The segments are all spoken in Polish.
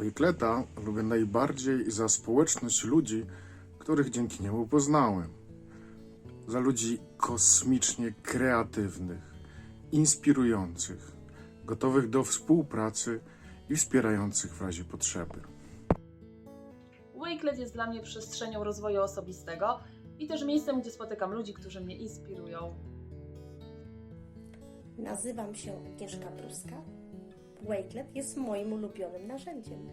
Wickleta lubię najbardziej za społeczność ludzi, których dzięki niemu poznałem. Za ludzi kosmicznie kreatywnych, inspirujących, gotowych do współpracy i wspierających w razie potrzeby. Wakelet jest dla mnie przestrzenią rozwoju osobistego i też miejscem, gdzie spotykam ludzi, którzy mnie inspirują. Nazywam się Agnieszka Pruska. Wakelet jest moim ulubionym narzędziem.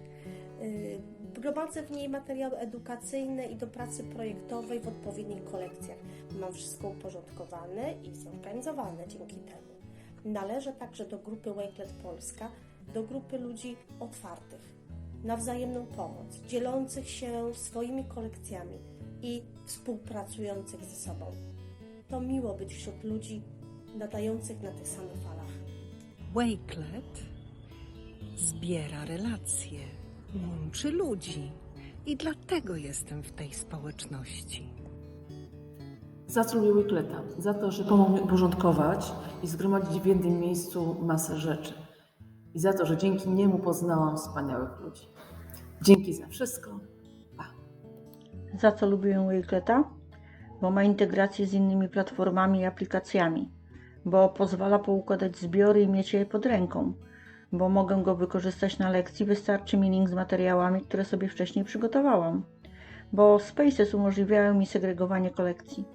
Yy, Gromadzę w niej materiały edukacyjne i do pracy projektowej w odpowiednich kolekcjach. Mam wszystko uporządkowane i zorganizowane dzięki temu. Należę także do grupy Wakelet Polska, do grupy ludzi otwartych na wzajemną pomoc, dzielących się swoimi kolekcjami i współpracujących ze sobą. To miło być wśród ludzi nadających na tych samych falach. Wakelet zbiera relacje, łączy ludzi i dlatego jestem w tej społeczności. Za co lubię Wickleta? Za to, że pomógł mi uporządkować i zgromadzić w jednym miejscu masę rzeczy. I za to, że dzięki niemu poznałam wspaniałych ludzi. Dzięki za wszystko. Za co lubię Wakeleta? Bo ma integrację z innymi platformami i aplikacjami, bo pozwala poukładać zbiory i mieć je pod ręką, bo mogę go wykorzystać na lekcji, wystarczy mi link z materiałami, które sobie wcześniej przygotowałam, bo Spaces umożliwiają mi segregowanie kolekcji,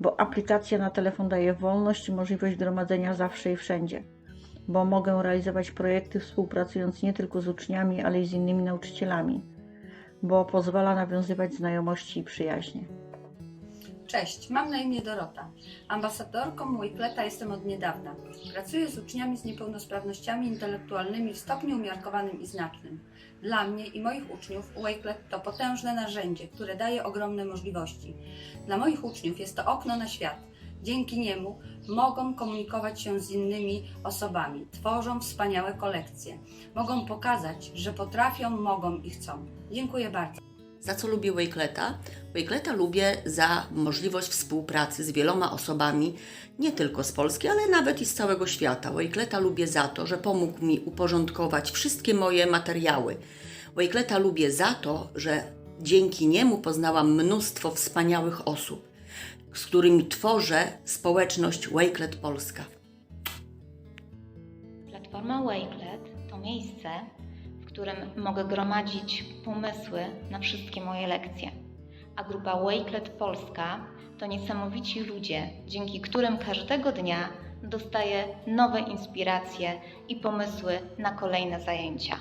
bo aplikacja na telefon daje wolność i możliwość gromadzenia zawsze i wszędzie, bo mogę realizować projekty współpracując nie tylko z uczniami, ale i z innymi nauczycielami bo pozwala nawiązywać znajomości i przyjaźnie. Cześć, mam na imię Dorota. Ambasadorką Wakeleta jestem od niedawna. Pracuję z uczniami z niepełnosprawnościami intelektualnymi w stopniu umiarkowanym i znacznym. Dla mnie i moich uczniów Wakelet to potężne narzędzie, które daje ogromne możliwości. Dla moich uczniów jest to okno na świat. Dzięki niemu mogą komunikować się z innymi osobami, tworzą wspaniałe kolekcje, mogą pokazać, że potrafią, mogą i chcą. Dziękuję bardzo. Za co lubię Wakeleta? Wakeleta lubię za możliwość współpracy z wieloma osobami, nie tylko z Polski, ale nawet i z całego świata. Wakeleta lubię za to, że pomógł mi uporządkować wszystkie moje materiały. Wakeleta lubię za to, że dzięki niemu poznałam mnóstwo wspaniałych osób, z którymi tworzę społeczność Wakelet Polska. Platforma Wakelet to miejsce, w którym mogę gromadzić pomysły na wszystkie moje lekcje. A grupa Wakelet Polska to niesamowici ludzie, dzięki którym każdego dnia dostaję nowe inspiracje i pomysły na kolejne zajęcia.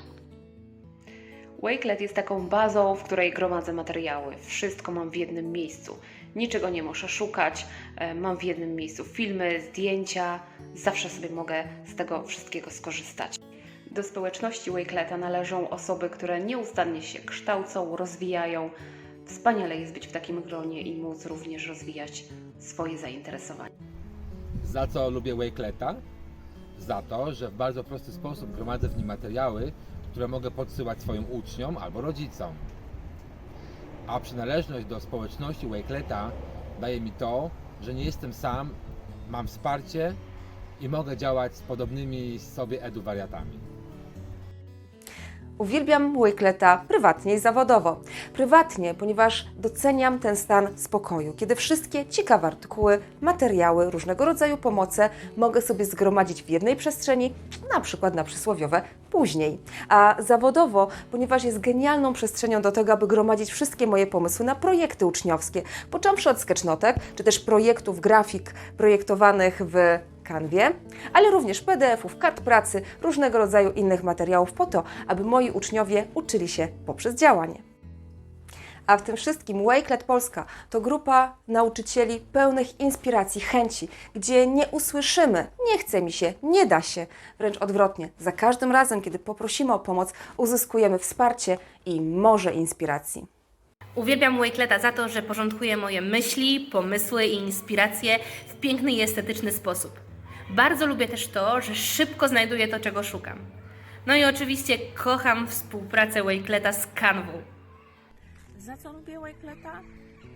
Wakelet jest taką bazą, w której gromadzę materiały. Wszystko mam w jednym miejscu. Niczego nie muszę szukać. e, Mam w jednym miejscu filmy, zdjęcia. Zawsze sobie mogę z tego wszystkiego skorzystać. Do społeczności Wakeleta należą osoby, które nieustannie się kształcą, rozwijają. Wspaniale jest być w takim gronie i móc również rozwijać swoje zainteresowania. Za co lubię Wakeleta? Za to, że w bardzo prosty sposób gromadzę w nim materiały, które mogę podsyłać swoim uczniom albo rodzicom. A przynależność do społeczności Wakeleta daje mi to, że nie jestem sam, mam wsparcie i mogę działać z podobnymi sobie eduwariatami. Uwielbiam Wakeleta prywatnie i zawodowo. Prywatnie, ponieważ doceniam ten stan spokoju, kiedy wszystkie ciekawe artykuły, materiały, różnego rodzaju pomoce mogę sobie zgromadzić w jednej przestrzeni, na przykład na przysłowiowe później. A zawodowo, ponieważ jest genialną przestrzenią do tego, aby gromadzić wszystkie moje pomysły na projekty uczniowskie, począwszy od sketchnotek, czy też projektów grafik projektowanych w kanwie, ale również PDF-ów, kart pracy, różnego rodzaju innych materiałów po to, aby moi uczniowie uczyli się poprzez działanie. A w tym wszystkim Wakelet Polska to grupa nauczycieli pełnych inspiracji, chęci, gdzie nie usłyszymy, nie chce mi się, nie da się. Wręcz odwrotnie, za każdym razem, kiedy poprosimy o pomoc, uzyskujemy wsparcie i morze inspiracji. Uwielbiam Wakeleta za to, że porządkuje moje myśli, pomysły i inspiracje w piękny i estetyczny sposób. Bardzo lubię też to, że szybko znajduję to, czego szukam. No i oczywiście kocham współpracę Wakeleta z Canvą. Za co lubię Wakeleta?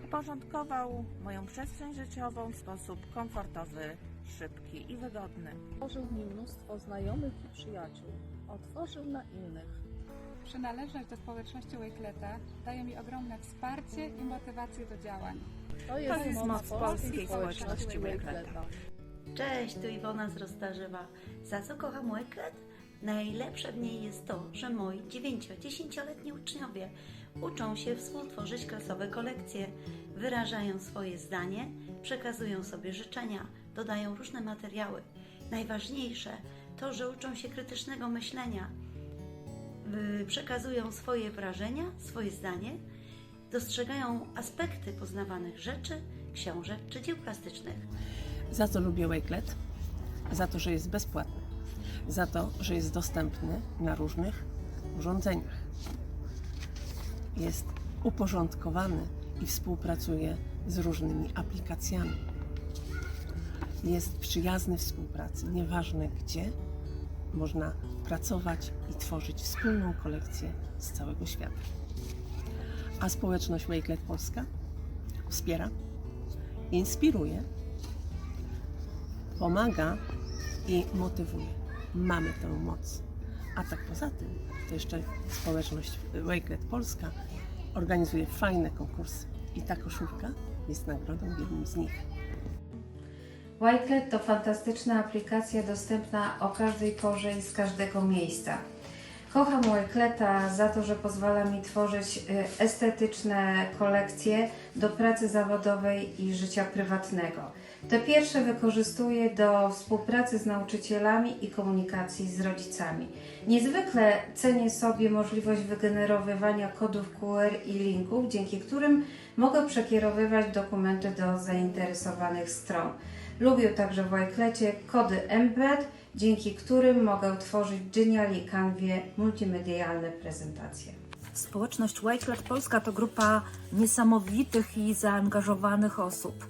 Uporządkował moją przestrzeń życiową w sposób komfortowy, szybki i wygodny. Tworzył mi mnóstwo znajomych i przyjaciół. Otworzył na innych. Przynależność do społeczności Wakeleta daje mi ogromne wsparcie i motywację do działań. To jest moc polskiej społeczności Wakeleta. Cześć, tu Iwona z Rozdarzywa. Za co kocham Wakelet? Najlepsze w niej jest to, że moi 9-10-letni uczniowie uczą się współtworzyć klasowe kolekcje, wyrażają swoje zdanie, przekazują sobie życzenia, dodają różne materiały. Najważniejsze to, że uczą się krytycznego myślenia, przekazują swoje wrażenia, swoje zdanie, dostrzegają aspekty poznawanych rzeczy, książek czy dzieł plastycznych. Za co lubię Wakelet? Za to, że jest bezpłatny. Za to, że jest dostępny na różnych urządzeniach. Jest uporządkowany i współpracuje z różnymi aplikacjami. Jest przyjazny współpracy, nieważne gdzie można pracować i tworzyć wspólną kolekcję z całego świata. A społeczność Wakelet Polska wspiera, inspiruje pomaga i motywuje. Mamy tę moc. A tak poza tym, to jeszcze społeczność Wakelet Polska organizuje fajne konkursy i ta koszulka jest nagrodą jednym z nich. Wakelet to fantastyczna aplikacja dostępna o każdej porze i z każdego miejsca. Kocham Wakeleta za to, że pozwala mi tworzyć y, estetyczne kolekcje do pracy zawodowej i życia prywatnego. Te pierwsze wykorzystuję do współpracy z nauczycielami i komunikacji z rodzicami. Niezwykle cenię sobie możliwość wygenerowywania kodów QR i linków, dzięki którym mogę przekierowywać dokumenty do zainteresowanych stron. Lubię także w Wakelecie kody embed, dzięki którym mogę tworzyć w Geniali Canvie multimedialne prezentacje. Społeczność Wakelet Polska to grupa niesamowitych i zaangażowanych osób.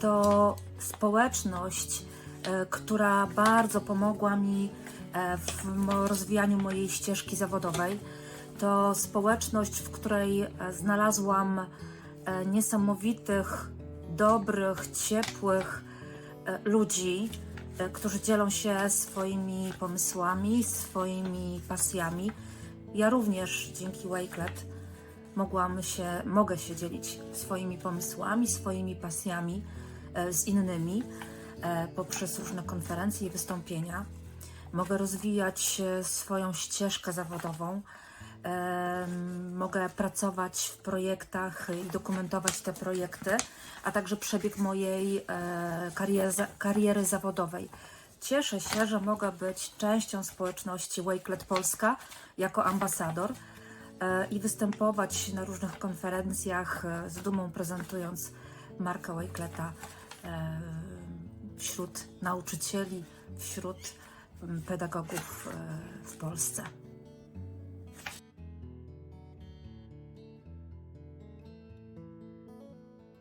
To społeczność, e, która bardzo pomogła mi e, w rozwijaniu mojej ścieżki zawodowej. To społeczność, w której e, znalazłam niesamowitych, dobrych, ciepłych ludzi, którzy dzielą się swoimi pomysłami, swoimi pasjami. Ja również dzięki Wakelet mogłam się, mogę się dzielić swoimi pomysłami, swoimi pasjami z innymi e, poprzez różne konferencje i wystąpienia. Mogę rozwijać e, swoją ścieżkę zawodową. Mogę pracować w projektach i dokumentować te projekty, a także przebieg mojej e, kariery, zawodowej. Cieszę się, że mogę być częścią społeczności Wakelet Polska jako ambasador e, i występować na różnych konferencjach e, z dumą prezentując markę Wakeleta e, wśród nauczycieli, wśród m, pedagogów e, w Polsce.